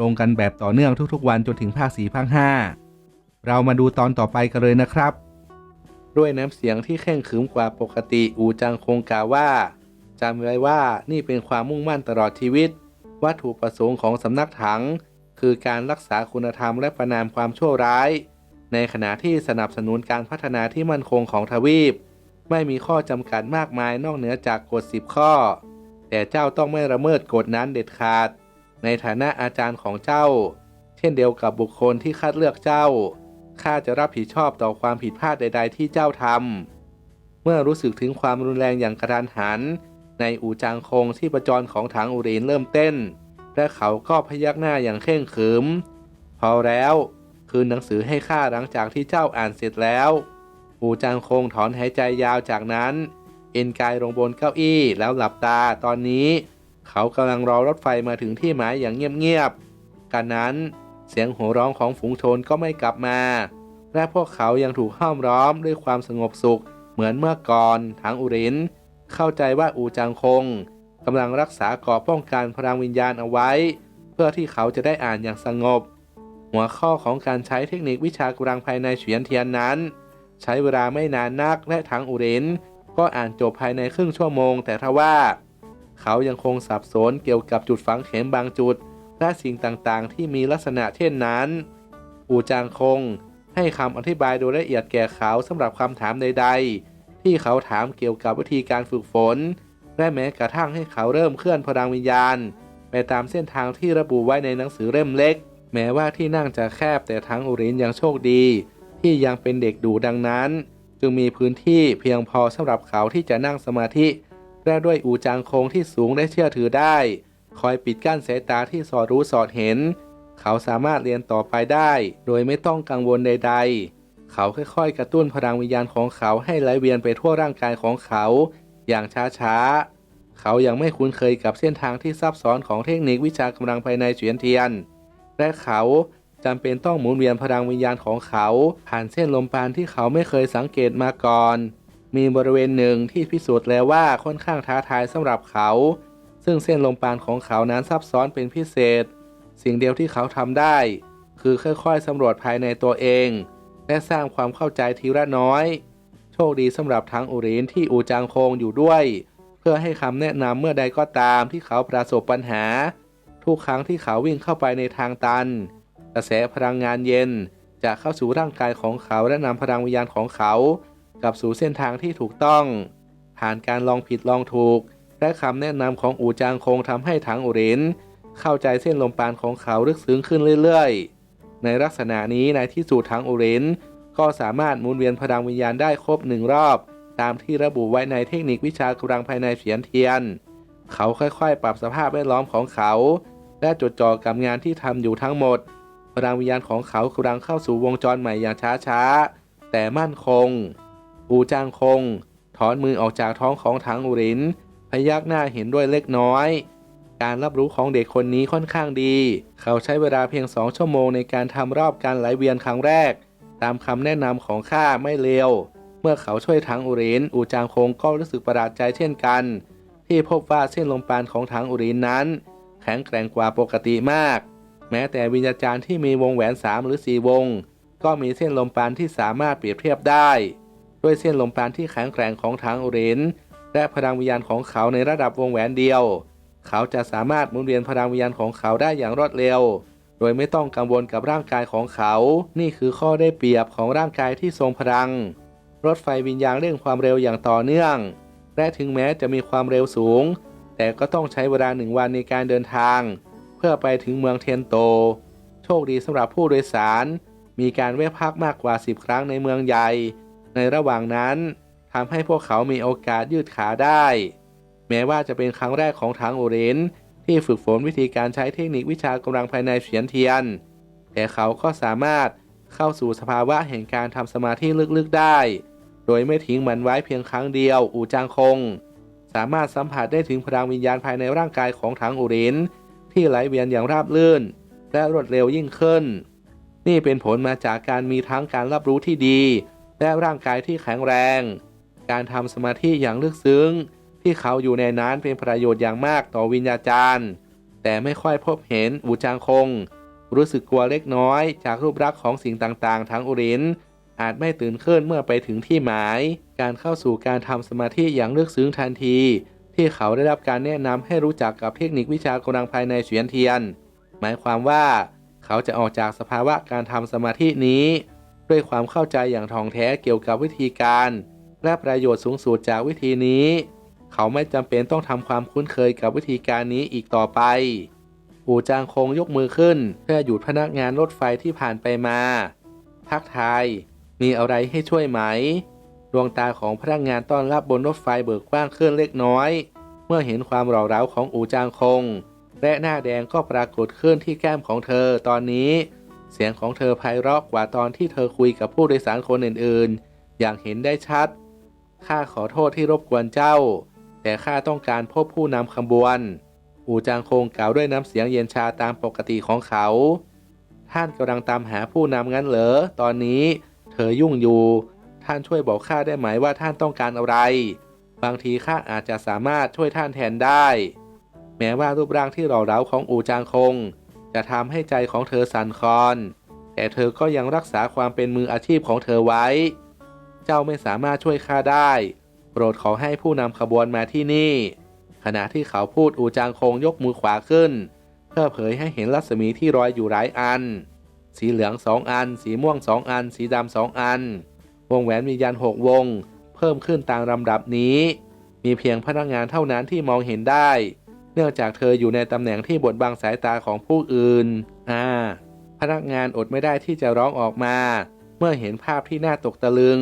ลงกันแบบต่อเนื่องทุกๆ วันจนถึงภาค4ภาค5เรามาดูตอนต่อไปกันเลยนะครับ ด้วยน้ำเสียงที่แข่งขึมกว่าปกติอูจังคงกล่าวว่าจำไว้ว่านี่เป็นความมุ่งมั่นตลอดชีวิต วัตถุประสงค์ของสำนักถัง คือการรักษาคุณธรรมและประนามความชั่วร้าย ในขณะที่สนับสนุนการพัฒนาที่มั่นคงของทวีป ไม่มีข้อจำกัดมากมายนอกเหนือจากกฎ10 ข้อ แต่เจ้าต้องไม่ละเมิดกฎนั้นเด็ดขาด ในฐานะอาจารย์ของเจ้า เช่นเดียวกับบุคคลที่คัดเลือกเจ้าข้าจะรับผิดชอบต่อความผิดพลาดใด ๆ ที่เจ้าทำเมื่อรู้สึกถึงความรุนแรงอย่างกระทันหัน ในอูจางคงที่ประจรของถังอุรินเริ่มเต้น และเขาก็พยักหน้าอย่างเข่งขรึม พอแล้วคืนหนังสือให้ข้าหลังจากที่เจ้าอ่านเสร็จแล้ว อูจางคงถอนหายใจยาวจากนั้น เอ็นกายลงบนเก้าอี้แล้วหลับตาตอนนี้ เขากำลังรอรถไฟมาถึงที่หมายอย่างเงียบๆกันนั้นเสียงโห่ร้องของฝูงชนก็ไม่กลับมา และพวกเขายังถูกห้อมล้อมด้วยความสงบสุข เหมือนเมื่อก่อนทางอุริน เข้าใจว่าอูจางคงกำลังรักษาเกราะป้องกันพลังวิญญาณเอาไว้ เพื่อที่เขาจะได้อ่านอย่างสงบ หัวข้อของการใช้เทคนิควิชากำลังภายในเฉียนเทียนนั้น ใช้เวลาไม่นานนักและทางอุริน ก็อ่านจบภายในครึ่งชั่วโมง แต่ทว่า เขายังคงสับสนเกี่ยวกับจุดฝังเข็มบางจุด และสิ่งต่างๆ ที่มีลักษณะเช่นนั้นอูจางคงให้คำอธิบายโดยละเอียดแก่เขาสำหรับคำถามใด ๆ ที่เขาถามเกี่ยวกับวิธีการฝึกฝน และแม้กระทั่งให้เขาเริ่มเคลื่อนพลังวิญญาณ ไปตามเส้นทางที่ระบุไว้ในหนังสือเล่มเล็ก แม้ว่าที่นั่งจะแคบแต่ทั้งอุรินยังโชคดี ที่ยังเป็นเด็กดูดังนั้น จึงมีพื้นที่เพียงพอสำหรับเขาที่จะนั่งสมาธิ และด้วยอูจางคงที่สูงและเชื่อถือได้ คอยปิดกั้นสายตาที่สอดรู้สอดเห็น เขาสามารถเรียนต่อไปได้ โดยไม่ต้องกังวลใด ๆ เขาค่อยๆ กระตุ้นพลังวิญญาณของเขาให้ไหลเวียนไปทั่วร่างกายของเขา อย่างช้าๆ เขายังไม่คุ้นเคยกับเส้นทางที่ซับซ้อนของเทคนิควิชากำลังภายในเฉียนเทียน และเขาจำเป็นต้องหมุนเวียนพลังวิญญาณของเขา ผ่านเส้นลมปาณที่เขาไม่เคยสังเกตมาก่อน มีบริเวณหนึ่งที่พิสูจน์แล้วว่าค่อนข้างท้าทายสำหรับเขา ซึ่งเส้นลมปราณของเขานั้นซับซ้อนเป็นพิเศษ สิ่งเดียวที่เขาทำได้ คือค่อยๆสำรวจภายในตัวเอง และสร้างความเข้าใจทีละน้อย โชคดีสำหรับทั้งอุรินที่อูจางคงอยู่ด้วย เพื่อให้คำแนะนำเมื่อใดก็ตามที่เขาประสบปัญหา ทุกครั้งที่เขาวิ่งเข้าไปในทางตัน กระแสพลังงานเย็นจะเข้าสู่ร่างกายของเขาและนำพลังวิญญาณของเขา กลับสู่เส้นทางที่ถูกต้อง ผ่านการลองผิดลองถูก และคำแนะนำของอูจางคงทำให้ถังอุรินเข้าใจเส้นลมปราณของเขาลึกซึ้งขึ้นเรื่อยๆ ในลักษณะนี้ในที่สุดถังอุรินก็สามารถหมุนเวียนพลังวิญญาณได้ครบหนึ่งรอบ ตามที่ระบุไว้ในเทคนิควิชากำลังภายในเฉียนเทียน เขาค่อยๆ ปรับสภาพแวดล้อมของเขา และจดจ่อกับงานที่ทำอยู่ทั้งหมดพลังวิญญาณของเขากำลังเข้าสู่วงจรใหม่อย่างช้าๆ แต่มั่นคง อูจางคง ถอนมือออกจากท้องของถังอุริน พยักหน้าเห็นด้วยเล็กน้อย การรับรู้ของเด็กคนนี้ค่อนข้างดี เขาใช้เวลาเพียงสองชั่วโมงในการทำรอบการไหลเวียนครั้งแรก ตามคำแนะนำของข้าไม่เลวเมื่อเขาช่วยถังอุรินอูจางคงก็รู้สึกประหลาดใจเช่นกัน ที่พบว่าเส้นลมปราณของถังอุรินนั้น แข็งแกร่งกว่าปกติมาก แม้แต่วิญญาจารย์ที่มีวงแหวนสามหรือสี่วง ก็มีเส้นลมปราณที่สามารถเปรียบเทียบได้ ด้วยเส้นลมปราณที่แข็งแกร่งของถังอุรินและพลังวิญญาณของเขาในระดับวงแหวนเดียว เขาจะสามารถหมุนเวียนพลังวิญญาณของเขาได้อย่างรวดเร็ว โดยไม่ต้องกังวลกับร่างกายของเขา นี่คือข้อได้เปรียบของร่างกายที่ทรงพลัง รถไฟวิญญาณเร่งความเร็วอย่างต่อเนื่อง และถึงแม้จะมีความเร็วสูง แต่ก็ต้องใช้เวลาหนึ่งวันในการเดินทาง เพื่อไปถึงเมืองเทนโต โชคดีสำหรับผู้โดยสาร มีการแวะพักมากกว่า 10 ครั้งในเมืองใหญ่ ในระหว่างนั้นทำให้พวกเขามีโอกาสยืดขาได้ แม้ว่าจะเป็นครั้งแรกของทางโอเรนที่ฝึกฝนวิธีการใช้เทคนิควิชากำลังภายในเฉียนเทียน แต่เขาก็สามารถเข้าสู่สภาวะแห่งการทำสมาธิลึกๆได้ โดยไม่ทิ้งมันไว้เพียงครั้งเดียว อูจางคง สามารถสัมผัสได้ถึงพลังวิญญาณภายในร่างกายของถังอุรินที่ไหลเวียนอย่างราบรื่น และรวดเร็วยิ่งขึ้น นี่เป็นผลมาจากการมีทั้งการรับรู้ที่ดี และร่างกายที่แข็งแรง การทำสมาธิอย่างลึกซึ้ง ที่เขาอยู่ในนั้นเป็นประโยชน์อย่างมากต่อวิญญาจารย์ แต่ไม่ค่อยพบเห็นอูจางคง รู้สึกกลัวเล็กน้อย จากรูปลักษณ์ของสิ่งต่างๆ ทั้งอุรินอาจไม่ตื่นขึ้นเมื่อไปถึงที่หมาย การเข้าสู่การทำสมาธิอย่างลึกซึ้งทันที ที่เขาได้รับการแนะนำให้รู้จักกับเทคนิควิชากำลังภายในเฉียนเทียน หมายความว่า เขาจะออกจากสภาวะการทำสมาธินี้ ด้วยความเข้าใจอย่างท่องแท้เกี่ยวกับวิธีการ และประโยชน์สูงสุดจากวิธีนี้ เขาไม่จำเป็นต้องทำความคุ้นเคยกับวิธีการนี้อีกต่อไปปู่จางคงยกมือขึ้น เพื่อหยุดพนักงานรถไฟที่ผ่านไปมา ทักทาย มีอะไรให้ช่วยไหม ดวงตาของพนักงานต้อนรับบนรถไฟเบิกกว้างขึ้นเล็กน้อย เมื่อเห็นความหล่อเหลาของอูจางคง และหน้าแดงก็ปรากฏขึ้นที่แก้มของเธอตอนนี้ เสียงของเธอไพเราะกว่าตอนที่เธอคุยกับผู้โดยสารคนอื่นๆ อย่างเห็นได้ชัด ข้าขอโทษที่รบกวนเจ้า แต่ข้าต้องการพบผู้นำขบวน อูจางคงกล่าวด้วยน้ำเสียงเย็นชาตามปกติของเขา ท่านกำลังตามหาผู้นำงั้นเหรอ ตอนนี้ เธอยุ่งอยู่ ท่านช่วยบอกข้าได้ไหมว่าท่านต้องการอะไร บางทีข้าอาจจะสามารถช่วยท่านแทนได้ แม้ว่ารูปร่างที่หล่อเหลาของอูจางคง จะทำให้ใจของเธอสั่นคลอน แต่เธอก็ยังรักษาความเป็นมืออาชีพของเธอไว้ เจ้าไม่สามารถช่วยข้าได้ โปรดขอให้ผู้นำขบวนมาที่นี่ ขณะที่เขาพูดอูจางคงยกมือขวาขึ้น เพื่อเผยให้เห็นรัศมีที่รอยอยู่หลายอัน สีเหลืองสองอัน สีม่วงสองอัน สีดำสองอัน วงแหวนวิญญาณหกวง เพิ่มขึ้นตามลำดับนี้ มีเพียงพนักงานเท่านั้นที่มองเห็นได้ เนื่องจากเธออยู่ในตำแหน่งที่บดบังสายตาของผู้อื่น อ่า พนักงานอดไม่ได้ที่จะร้องออกมา เมื่อเห็นภาพที่น่าตกตะลึง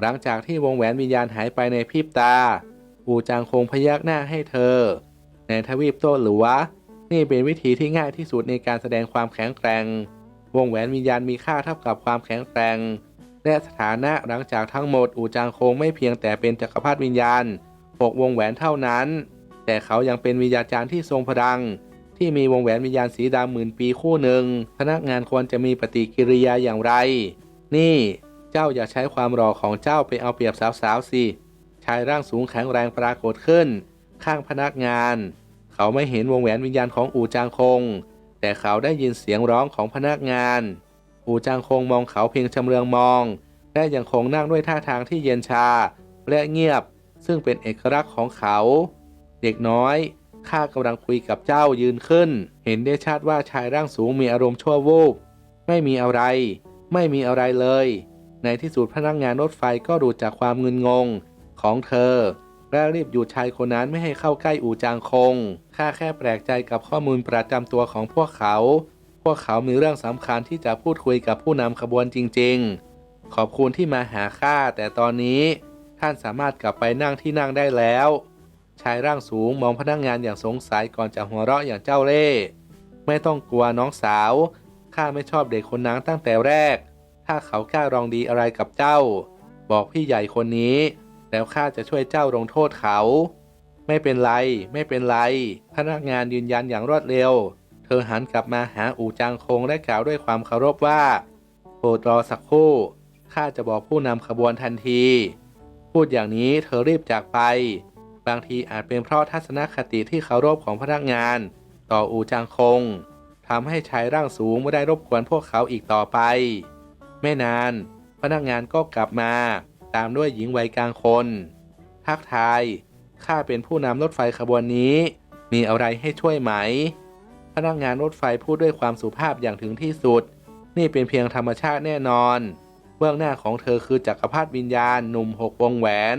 หลังจากที่วงแหวนวิญญาณหายไปในพริบตา อูจางคงพยักหน้าให้เธอ ในทวีปโต้หรือวะ นี่เป็นวิธีที่ง่ายที่สุดในการแสดงความแข็งแกร่ง วงแหวนวิญญาณมีค่าเท่ากับความแข็งแกร่ง และสถานะหลังจากทั้งหมดอูจางคงไม่เพียงแต่เป็นจักรพรรดิวิญญาณหกวงแหวนเท่านั้น แต่เขายังเป็นวิญญาจารย์ที่ทรงพลัง ที่มีวงแหวนวิญญาณสีดำหมื่นปีคู่หนึ่ง พนักงานควรจะมีปฏิกิริยาอย่างไร นี่เจ้าอย่าใช้ความรอของเจ้าไปเอาเปรียบสาวๆสิ ชายร่างสูงแข็งแรงปรากฏขึ้น ข้างพนักงาน เขาไม่เห็นวงแหวนวิญญาณของอูจางคง แต่เขาได้ยินเสียงร้องของพนักงาน อูจางคงมองเขาเพียงชำเลืองมอง และยังคงนั่งด้วยท่าทางที่เย็นชาและเงียบ ซึ่งเป็นเอกลักษณ์ของเขา เด็กน้อยข้ากำลังคุยกับเจ้ายืนขึ้น เห็นได้ชัดว่าชายร่างสูงมีอารมณ์ชั่ววูบไม่มีอะไร ไม่มีอะไรเลย ในที่สุดพนักงานรถไฟก็ดูจากความเงุนงงของเธอ และรีบหยุดชายคนนั้นไม่ให้เข้าใกล้อูจางคง ข้าแค่แปลกใจกับข้อมูลประจำตัวของพวกเขา พวกเขามีเรื่องสำคัญที่จะพูดคุยกับผู้นำขบวนจริง ๆ ขอบคุณที่มาหาข้าแต่ตอนนี้ ท่านสามารถกลับไปนั่งที่นั่งได้แล้ว ชายร่างสูงมองพนักงานอย่างสงสัยก่อนจะหัวเราะอย่างเจ้าเล่ห์ไม่ต้องกลัวน้องสาว ข้าไม่ชอบเด็กคนนั้นตั้งแต่แรก ถ้าเขากล้าลองดีอะไรกับเจ้า บอกพี่ใหญ่คนนี้ แล้วข้าจะช่วยเจ้าลงโทษเขา ไม่เป็นไร ไม่เป็นไร พนักงานยืนยันอย่างรวดเร็ว เธอหันกลับมาหาอู่จางคงและกล่าวด้วยความเคารพว่าโปรดรอสักครู่ข้าจะบอกผู้นำขบวนทันที พูดอย่างนี้เธอรีบจากไป บางทีอาจเป็นเพราะทัศนคติที่เคารพของพนักงาน ต่ออูจางคงทำให้ชายร่างสูงไม่ได้รบกวนพวกเขาอีกต่อไป ไม่นาน พนักงานก็กลับมา ตามด้วยหญิงวัยกลางคน ทักทายข้าเป็นผู้นำรถไฟขบวนนี้ มีอะไรให้ช่วยไหม พนักงานรถไฟพูดด้วยความสุภาพอย่างถึงที่สุด นี่เป็นเพียงธรรมชาติแน่นอน เบื้องหน้าของเธอคือจักรพรรดิวิญญาณหนุ่มหกวงแหวน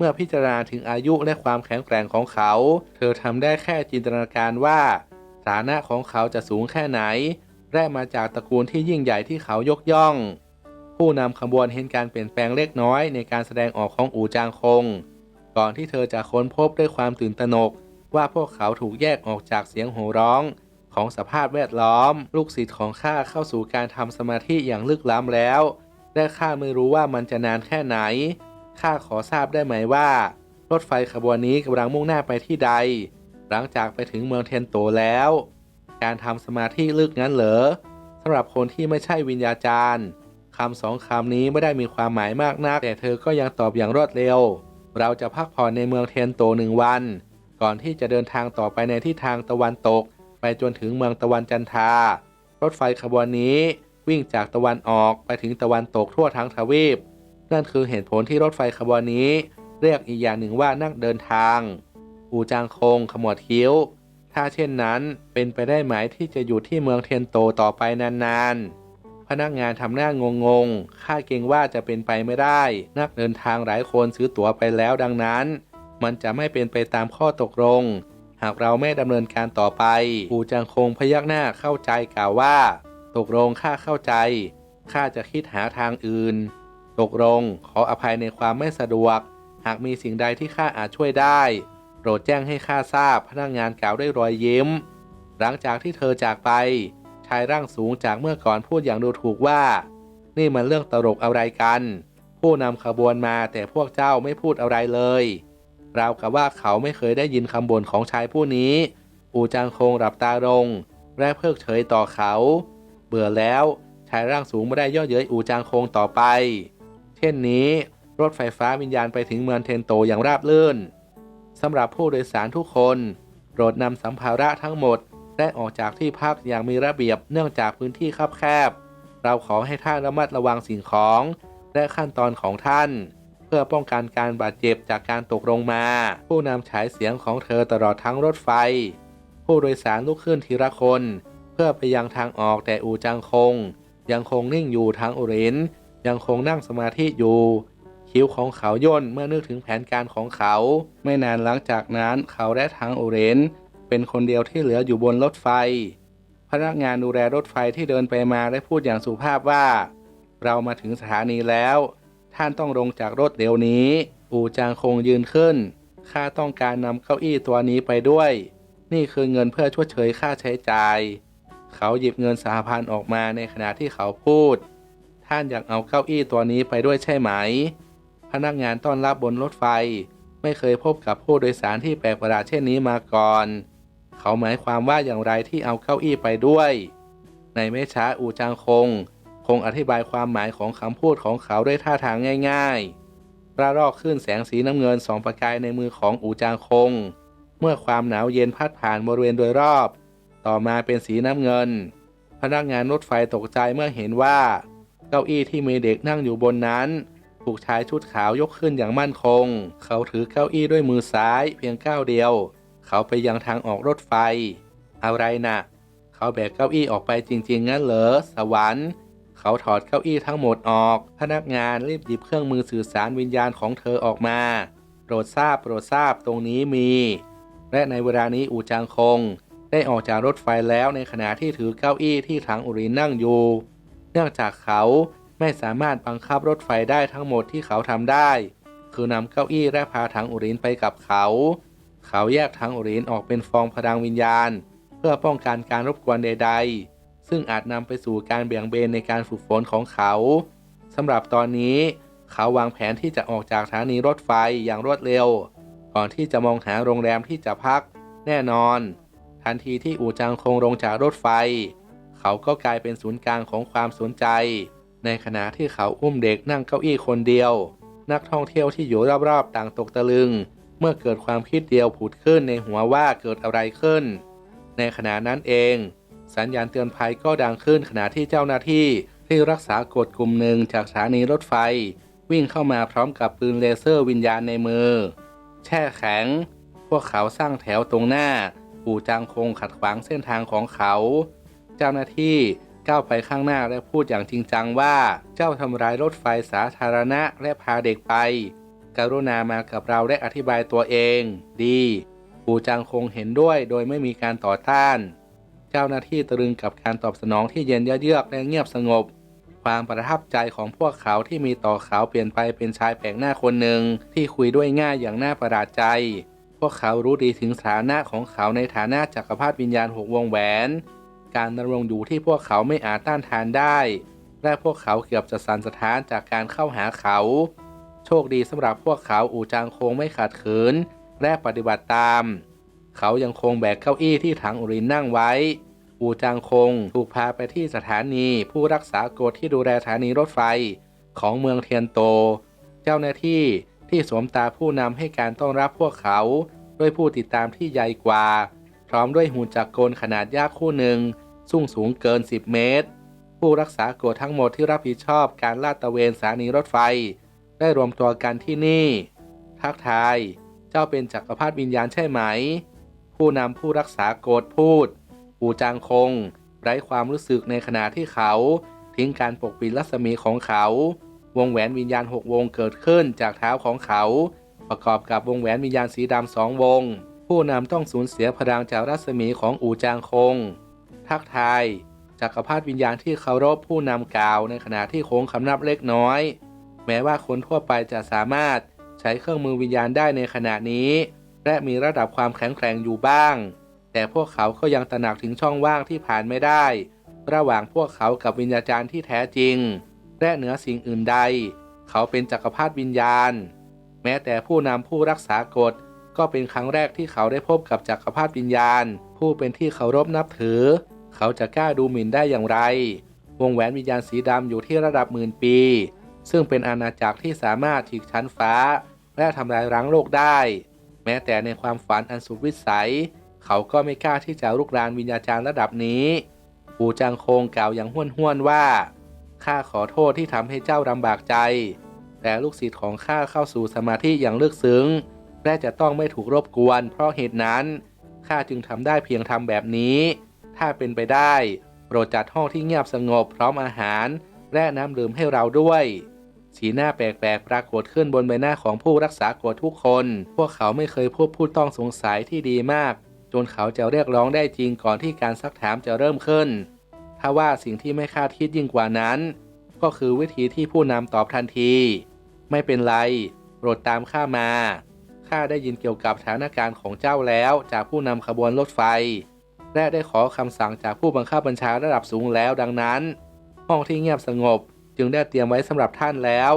มื่อพิจารณาถึงอายุและความแข็งแกร่งของเขา เธอทำได้แค่จินตนาการว่าฐานะของเขาจะสูงแค่ไหน และมาจากตระกูลที่ยิ่งใหญ่ที่เขายกย่อง ผู้นำขบวนเห็นการเปลี่ยนแปลงเล็กน้อยในการแสดงออกของอูจางคง ก่อนที่เธอจะค้นพบด้วยความตื่นตระหนก ว่าพวกเขาถูกแยกออกจากเสียงโห่ร้องของสภาพแวดล้อม ลูกศิษย์ของข้าเข้าสู่การทำสมาธิอย่างลึกล้ำแล้ว และข้าไม่รู้ว่ามันจะนานแค่ไหน ข้าขอทราบได้ไหมว่า รถไฟขบวนนี้กำลังมุ่งหน้าไปที่ใด หลังจากไปถึงเมืองเทนโตแล้ว การทำสมาธิลึกงั้นเหรอสำหรับคนที่ไม่ใช่วิญญาจารย์คำสองคำนี้ไม่ได้มีความหมายมากนัก แต่เธอก็ยังตอบอย่างรวดเร็ว เราจะพักผ่อนในเมืองเทนโตหนึ่งวัน ก่อนที่จะเดินทางต่อไปในทิศทางตะวันตก ไปจนถึงเมืองตะวันจันทารถไฟขบวนนี้วิ่งจากตะวันออกไปถึงตะวันตกทั่วทั้งทวีป นั่นคือเหตุผลที่รถไฟขบวนนี้ เรียกอีกอย่างหนึ่งว่านักเดินทาง อูจางคงขมวดคิ้ว ถ้าเช่นนั้นเป็นไปได้ไหมที่จะอยู่ที่เมืองเทียนโตต่อไปนานๆ พนักงานทำหน้างงงๆข้าเกรงว่าจะเป็นไปไม่ได้ นักเดินทางหลายคนซื้อตั๋วไปแล้วดังนั้น มันจะไม่เป็นไปตามข้อตกลง หากเราไม่ดำเนินการต่อไป อูจางคงพยักหน้าเข้าใจกล่าวว่า ตกลงข้าเข้าใจข้าจะคิดหาทางอื่น ตกลงขออภัยในความไม่สะดวก หากมีสิ่งใดที่ข้าอาจช่วยได้ โปรดแจ้งให้ข้าทราบพนักงานกล่าวด้วยรอยยิ้ม หลังจากที่เธอจากไป ชายร่างสูงจากเมื่อก่อนพูดอย่างดูถูกว่า นี่มันเรื่องตลกอะไรกัน ผู้นำขบวนมาแต่พวกเจ้าไม่พูดอะไรเลยราวกับว่าเขาไม่เคยได้ยินคำบ่นของชายผู้นี้ อูจางคงหลับตาลงและเพิกเฉยต่อเขา เบื่อแล้วชายร่างสูงไม่ได้ย่อเย้ยอูจางคงต่อไป เช่นนี้ รถไฟฟ้าวิญญาณไปถึงเมืองเทนโตอย่างราบรื่นสำหรับผู้โดยสารทุกคนโปรดนำสัมภาระทั้งหมดได้ออกจากที่พักอย่างมีระเบียบเนื่องจากพื้นที่คับแคบ เราขอให้ท่านระมัดระวังสิ่งของ และขั้นตอนของท่าน เพื่อป้องกันการบาดเจ็บจากการตกลงมา ผู้นำฉายเสียงของเธอตลอดทั้งรถไฟ ผู้โดยสารลุกขึ้นทีละคน เพื่อไปยังทางออกแต่อูจังคง ยังคงนิ่งอยู่ทางอุริน ยังคงนั่งสมาธิอยู่ คิ้วของเขาย่นเมื่อนึกถึงแผนการของเขา ไม่นานหลังจากนั้นเขาและทางอุเรนเป็นคนเดียวที่เหลืออยู่บนรถไฟ พนักงานดูแลรถไฟที่เดินไปมาได้พูดอย่างสุภาพว่า เรามาถึงสถานีแล้ว ท่านต้องลงจากรถเดี๋ยวนี้ อูจางคงยืนขึ้นข้าต้องการนำเก้าอี้ตัวนี้ไปด้วย นี่คือเงินเพื่อชดเชยค่าใช้จ่าย เขาหยิบเงินสหพันธ์ออกมาในขณะที่เขาพูด ท่านอยากเอาเก้าอี้ตัวนี้ไปด้วยใช่ไหม พนักงานต้อนรับบนรถไฟ ไม่เคยพบกับผู้โดยสารที่แปลกประหลาดเช่นนี้มาก่อน เขาหมายความว่าอย่างไรที่เอาเก้าอี้ไปด้วย ในไม่ช้าอูจางคง คงอธิบายความหมายของคำพูดของเขาด้วยท่าทางง่ายๆระรอกขึ้นแสงสีน้ำเงินสองประกายในมือของอูจางคง เมื่อความหนาวเย็นพัดผ่านบริเวณโดยรอบ ต่อมาเป็นสีน้ำเงิน พนักงานรถไฟตกใจเมื่อเห็นว่า เก้าอี้ที่มีเด็กนั่งอยู่บนนั้น ถูกชายชุดขาวยกขึ้นอย่างมั่นคง เขาถือเก้าอี้ด้วยมือซ้ายเพียงก้าวเดียว เขาไปยังทางออกรถไฟ อะไรนะ่ะ เขาแบกเก้าอี้ออกไปจริงๆงั้นเหรอสวรรค์ เขาถอดเก้าอี้ทั้งหมดออก พนักงานรีบหยิบเครื่องมือสื่อสารวิญญาณของเธอออกมาโปรดทราบโปรดทราบตรงนี้มี และในเวลานี้อูจางคง ได้ออกจากรถไฟแล้วในขณะที่ถือเก้าอี้ที่ถังอุรินนั่งอยู่ เนื่องจากเขาไม่สามารถบังคับรถไฟได้ทั้งหมดที่เขาทำได้ คือนำเก้าอี้และพาถังอุรินไปกับเขา เขาแยกถังอุรินออกเป็นฟองพลังวิญญาณ เพื่อป้องกันการรบกวนใด ๆ ซึ่งอาจนำไปสู่การเบี่ยงเบนในการฝึกฝนของเขาสำหรับตอนนี้เขาวางแผนที่จะออกจากสถานีรถไฟอย่างรวดเร็ว ก่อนที่จะมองหาโรงแรมที่จะพัก แน่นอน ทันทีที่อูจางคงลงจากรถไฟ เขาก็กลายเป็นศูนย์กลางของความสนใจ ในขณะที่เขาอุ้มเด็กนั่งเก้าอี้คนเดียว นักท่องเที่ยวที่อยู่รอบๆต่างตกตะลึง เมื่อเกิดความคิดเดียวผุดขึ้นในหัวว่าเกิดอะไรขึ้น ในขณะนั้นเอง สัญญาณเตือนภัยก็ดังขึ้นขณะที่เจ้าหน้าที่ที่รักษากฎกลุ่มหนึ่งจากสถานีรถไฟ วิ่งเข้ามาพร้อมกับปืนเลเซอร์วิญญาณในมือ แช่แข็ง พวกเขาสร้างแถวตรงหน้า ปู่จางคงขัดขวางเส้นทางของเขา เจ้าหน้าที่ก้าวไปข้างหน้าและพูดอย่างจริงจังว่า เจ้าทำร้ายรถไฟสาธารณะและพาเด็กไป กรุณามากับเราและอธิบายตัวเอง ดีปู่จางคงเห็นด้วยโดยไม่มีการต่อต้าน เจ้าหน้าที่ตรึงกับการตอบสนองที่เย็นเยือกและเงียบสงบ ความประทับใจของพวกเขาที่มีต่อเขาเปลี่ยนไปเป็นชายแปลกหน้าคนหนึ่งที่คุยด้วยง่ายอย่างน่าประหลาดใจพวกเขารู้ดีถึงฐานะของเขาในฐานะจักรพรรดิวิญญาณหกวงแหวน การดำรงอยู่ที่พวกเขาไม่อาจต้านทานได้ และพวกเขาเกือบจะสั่นสะท้านจากการเข้าหาเขา โชคดีสำหรับพวกเขาอูจางคงไม่ขาดขืน และปฏิบัติตาม เขายังคงแบกเก้าอี้ที่ถังอุรินนั่งไว้ อูจางคงถูกพาไปที่สถานีผู้รักษากฎที่ดูแลสถานีรถไฟของเมืองเทียนโต เจ้าหน้าที่ที่สวมตาผู้นำให้การต้อนรับพวกเขา ด้วยผู้ติดตามที่ใหญ่กว่า พร้อมด้วยหุ่นจักรกลขนาดยากคู่หนึ่งสูงสูงเกิน 10 เมตร ผู้รักษากฎทั้งหมดที่รับผิดชอบการลาดตระเวนสถานีรถไฟ ได้รวมตัวกันที่นี่ ทักทาย เจ้าเป็นจักรพรรดิวิญญาณใช่ไหม ผู้นำผู้รักษากฎพูด ปู่จางคง ไร้ความรู้สึกในขณะที่เขา ทิ้งการปกปิดรัศมีของเขา วงแหวนวิญญาณหกวงเกิดขึ้นจากเท้าของเขา ประกอบกับวงแหวนวิญญาณสีดำสองวง ผู้นำต้องสูญเสียพลังจากรัศมีของอูจางคง ทักทายจักรพรรดิวิญญาณที่เคารพผู้นำกล่าวในขณะที่โค้งคำนับเล็กน้อย แม้ว่าคนทั่วไปจะสามารถใช้เครื่องมือวิญญาณได้ในขณะนี้ และมีระดับความแข็งแกร่งอยู่บ้าง แต่พวกเขาก็ยังตระหนักถึงช่องว่างที่ผ่านไม่ได้ ระหว่างพวกเขากับวิญญาจารย์ที่แท้จริง และเหนือสิ่งอื่นใด เขาเป็นจักรพรรดิวิญญาณ แม้แต่ผู้นำผู้รักษากฎ ก็เป็นครั้งแรกที่เขาได้พบกับจักรพรรดิวิญญาณ ผู้เป็นที่เคารพนับถือ เขาจะกล้าดูหมิ่นได้อย่างไร วงแหวนวิญญาณสีดำอยู่ที่ระดับหมื่นปี ซึ่งเป็นอาณาจักรที่สามารถฉีกชั้นฟ้า และทำลายล้างโลกได้ แม้แต่ในความฝันอันสุดวิสัย เขาก็ไม่กล้าที่จะลุกรานวิญญาจารย์ระดับนี้ปู่จางคงกล่าวอย่างห้วนห้วนๆว่าข้าขอโทษที่ทำให้เจ้าลำบากใจ แต่ลูกศิษย์ของข้าเข้าสู่สมาธิอย่างลึกซึ้ง และจะต้องไม่ถูกรบกวน เพราะเหตุนั้นข้าจึงทำได้เพียงทำแบบนี้ ถ้าเป็นไปได้ โปรดจัดห้องที่เงียบสงบพร้อมอาหาร และน้ำดื่มให้เราด้วย สีหน้าแปลกๆปรากฏขึ้นบนใบหน้าของผู้รักษากฎทุกคน พวกเขาไม่เคยพบผู้ต้องสงสัยที่ดีมาก จนเขาจะเรียกร้องได้จริงก่อนที่การซักถามจะเริ่มขึ้นถ้าว่าสิ่งที่ไม่คาดคิดยิ่งกว่านั้น ก็คือวิธีที่ผู้นำตอบทันที ไม่เป็นไร โปรดตามข้ามา ข้าได้ยินเกี่ยวกับสถานการณ์ของเจ้าแล้วจากผู้นำขบวนรถไฟ และได้ขอคำสั่งจากผู้บังคับบัญชาระดับสูงแล้วดังนั้น ห้องที่เงียบสงบจึงได้เตรียมไว้สำหรับท่านแล้ว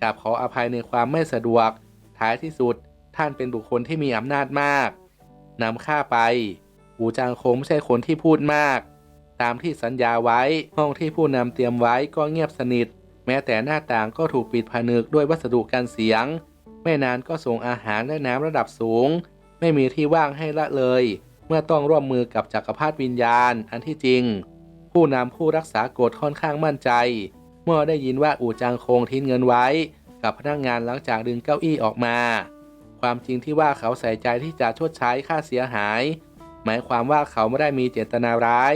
กราบขออภัยในความไม่สะดวก ท้ายที่สุดท่านเป็นบุคคลที่มีอำนาจมากนำข้าไปหูจางคงไม่ใช่คนที่พูดมาก ตามที่สัญญาไว้ห้องที่ผู้นำเตรียมไว้ก็เงียบสนิท แม้แต่หน้าต่างก็ถูกปิดผนึกด้วยวัสดุกันเสียง ไม่นานก็ส่งอาหารและน้ำระดับสูง ไม่มีที่ว่างให้ละเลย เมื่อต้องร่วมมือกับจักรพรรดิวิญญาณ อันที่จริง ผู้นำผู้รักษากฎค่อนข้างมั่นใจ เมื่อได้ยินว่าอู่จางคงทิ้งเงินไว้ กับพนักงานหลังจากดึงเก้าอี้ออกมา ความจริงที่ว่าเขาใส่ใจที่จะชดใช้ค่าเสียหาย หมายความว่าเขาไม่ได้มีเจตนาร้าย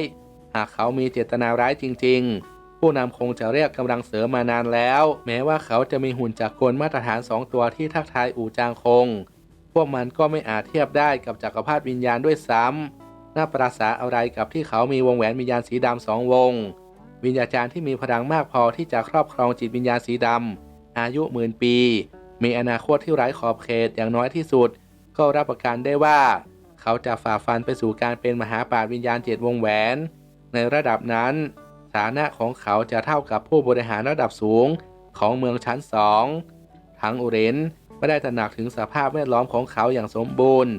หากเขามีเจตนาร้ายจริง ๆ ผู้นำคงจะเรียกกำลังเสริมมานานแล้ว แม้ว่าเขาจะมีหุ่นจักรกลมาตรฐานสองตัวที่ทักทายอู่จางคง พวกมันก็ไม่อาจเทียบได้กับจักรพรรดิวิญญาณด้วยซ้ำน่าประสาอะไรกับที่เขามีวงแหวนวิญญาณสีดำสองวง วิญญาจารย์ที่มีพลังมากพอที่จะครอบครองจิตวิญญาณสีดำอายุหมื่นปี มีอนาคตที่ไร้ขอบเขตอย่างน้อยที่สุด ก็รับประกันได้ว่า เขาจะฝ่าฟันไปสู่การเป็นมหาปราชญ์วิญญาณเจ็ดวงแหวน ในระดับนั้น ฐานะของเขาจะเท่ากับผู้บริหารระดับสูงของเมืองชั้นสองทั้งอุเรนไม่ได้ตระหนักถึงสภาพแวดล้อมของเขาอย่างสมบูรณ์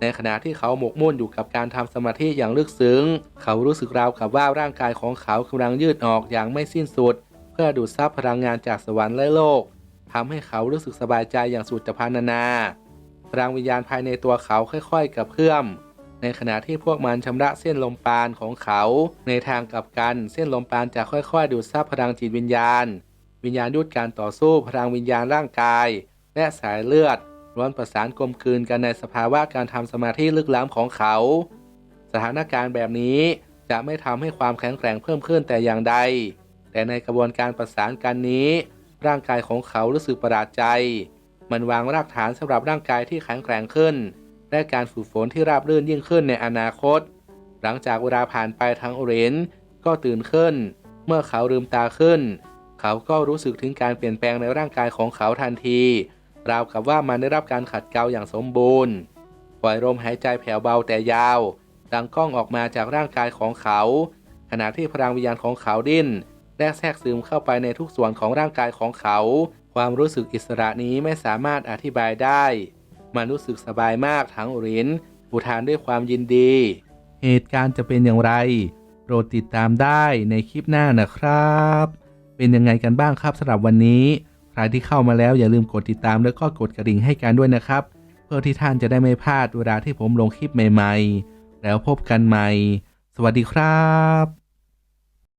ในขณะที่เขาหมกมุ่นอยู่กับการทำสมาธิอย่างลึกซึ้ง เขารู้สึกราวกับว่าร่างกายของเขากำลังยืดออกอย่างไม่สิ้นสุด เพื่อดูดซับพลังงานจากสวรรค์และโลกทำให้เขารู้สึกสบายใจอย่างสุดจะพรรณนาพลังวิญญาณภายในตัวเขาค่อยๆกับเพื่อม ในขณะที่พวกมันชำระเส้นลมปราณของเขา ในทางกลับกันเส้นลมปราณจะค่อยๆ ดูดซับพลังจิตวิญญาณ วิญญาณยุทธการต่อสู้พลังวิญญาณร่างกาย และสายเลือดล้วนประสานกลมกลืนกันในสภาวะการทำสมาธิลึกล้ำของเขา สถานการณ์แบบนี้จะไม่ทำให้ความแข็งแกร่งเพิ่มขึ้นแต่อย่างใด แต่ในกระบวนการประสานกันนี้ ร่างกายของเขารู้สึกประหลาดใจ มันวางรากฐานสำหรับร่างกายที่แข็งแกร่งขึ้น และการฝึกฝนที่ราบรื่นยิ่งขึ้นในอนาคต หลังจากเวลาผ่านไปทั้งโอเรนก็ตื่นขึ้น เมื่อเขาลืมตาขึ้น เขาก็รู้สึกถึงการเปลี่ยนแปลงในร่างกายของเขาทันที ราวกับว่ามันได้รับการขัดเกลาอย่างสมบูรณ์ ปล่อยลมหายใจแผ่วเบาแต่ยาว ดังก้องออกมาจากร่างกายของเขา ขณะที่พลังวิญญาณของเขาดิ้นและแทรกซึมเข้าไปในทุกส่วนของร่างกายของเขา ความรู้สึกอิสระนี้ไม่สามารถอธิบายได้ มันรู้สึกสบายมากทั้งรินอุทานด้วยความยินดี เหตุการณ์จะเป็นอย่างไร โปรดติดตามได้ในคลิปหน้านะครับ เป็นยังไงกันบ้างครับสำหรับวันนี้ ใครที่เข้ามาแล้วอย่าลืมกดติดตามแล้วก็กดกระดิ่งให้กันด้วยนะครับ เพื่อที่ท่านจะได้ไม่พลาดเวลาที่ผมลงคลิปใหม่ ๆ แล้วพบกันใหม่ สวัสดีครับ